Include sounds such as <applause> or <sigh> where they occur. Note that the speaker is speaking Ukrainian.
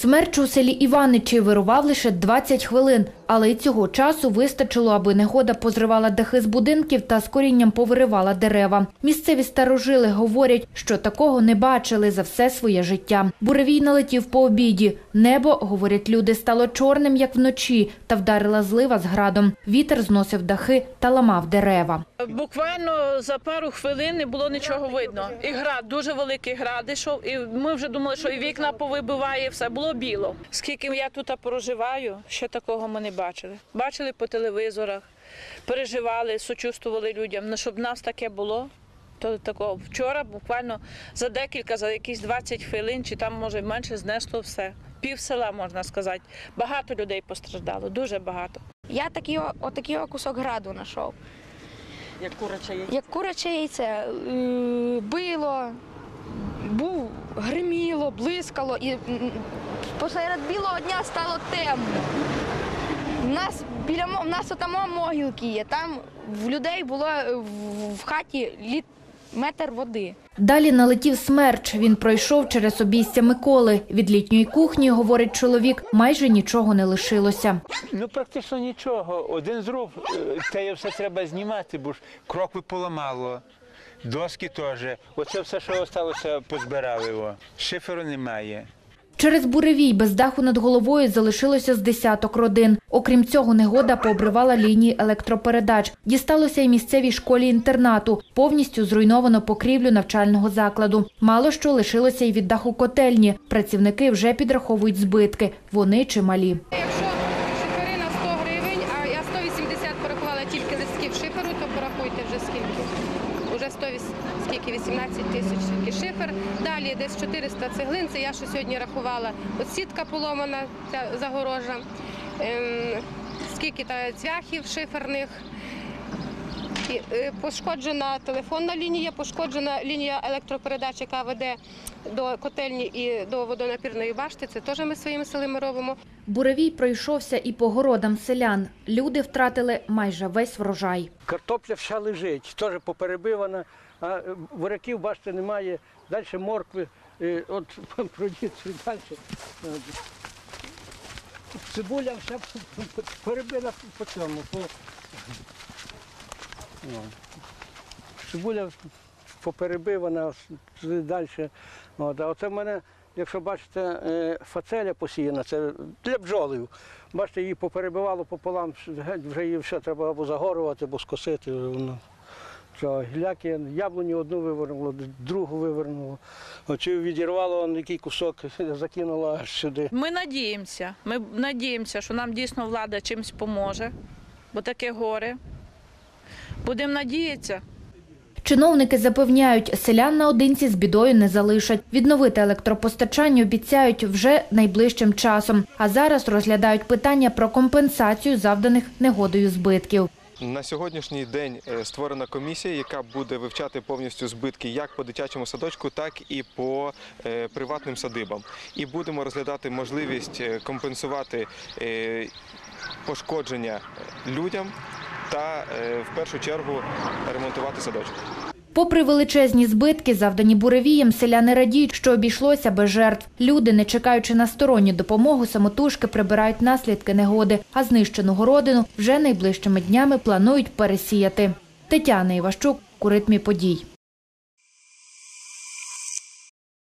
Смерч у селі Іваничі вирував лише 20 хвилин, але й цього часу вистачило, аби негода позривала дахи з будинків та з корінням повиривала дерева. Місцеві старожили говорять, що такого не бачили за все своє життя. Буревій налетів по обіді. Небо, говорять люди, стало чорним, як вночі, та вдарила злива з градом. Вітер зносив дахи та ламав дерева. Буквально за пару хвилин не було нічого видно. І град, дуже великий град ішов. І ми вже думали, що і вікна повибиває, все було біло. Скільки я тут проживаю, ще такого ми не бачили. Бачили по телевізорах, переживали, сочувствували людям. Ну, щоб в нас таке було. То такого вчора буквально за декілька, за якісь 20 хвилин, чи там може менше знесло все. Пів села можна сказати. Багато людей постраждало, дуже багато. Я такий, отакий кусок граду знайшов. Як куряче яйце. Як куряче яйце е, било, був, гриміло, блискало, і посеред білого дня стало темно. У нас біля мо- в нас отамо могилки є. Там в людей було е, в, в хаті літ метр води. Далі налетів смерч. Він пройшов через обійстя Миколи. Від літньої кухні, говорить чоловік, майже нічого не лишилося. Ну, практично нічого. Один зруб, те все треба знімати, бо ж крокви поламало. Доски теж. Оце все, що залишилося, позбирали його. Шиферу немає. Через буревій без даху над головою залишилося з десяток родин. Окрім цього, негода пообривала лінії електропередач. Дісталося й місцевій школі-інтернату. Повністю зруйновано покрівлю навчального закладу. Мало що лишилося й від даху котельні. Працівники вже підраховують збитки. Вони чималі. Якщо шифери на 100 гривень, а я 180 порахувала тільки листків шиферу, то порахуйте вже скільки. Уже 100, скільки 18 тисяч шифер. Далі десь 400 цеглин. Це я що сьогодні рахувала. От сітка поломана, ця загорожа. Ем, скільки та цвяхів шиферних. Е, Пошкоджена телефонна лінія, пошкоджена лінія електропередач, яка веде до котельні і до водонапірної башти. Це теж ми своїми силами робимо. Буревій пройшовся і по городам селян. Люди втратили майже весь врожай. Картопля вся лежить, теж поперебивана, а е, буряків, бачите, немає. Далі моркви, е, от <laughs> пройдіть далі. Цибуля вся <laughs> перебила по цьому. Цибуля поперебивана далі. От. А оце в мене, якщо бачите, е, фацеля посіяна, це для бджолів. Бачите, її поперебивало пополам, вже її все треба або загорувати, або скосити. Воно. Гіляки, яблуню одну вивернуло, другу вивернуло. Чи відірвало який кусок, <laughs> закинуло аж сюди. Ми надіємося. Ми надіємося, що нам дійсно влада чимось поможе, бо таке горе. Будемо надіятися. Чиновники запевняють, селян наодинці з бідою не залишать. Відновити електропостачання обіцяють вже найближчим часом. А зараз розглядають питання про компенсацію завданих негодою збитків. На сьогоднішній день е, створена комісія, яка буде вивчати повністю збитки як по дитячому садочку, так і по е, приватним садибам. І будемо розглядати можливість е, компенсувати пошкодження людям та е, в першу чергу ремонтувати садочок. Попри величезні збитки, завдані буревієм, селяни радіють, що обійшлося без жертв. Люди, не чекаючи на сторонню допомогу, самотужки прибирають наслідки негоди, а знищену городину вже найближчими днями планують пересіяти. Тетяна Іващук, у ритмі подій.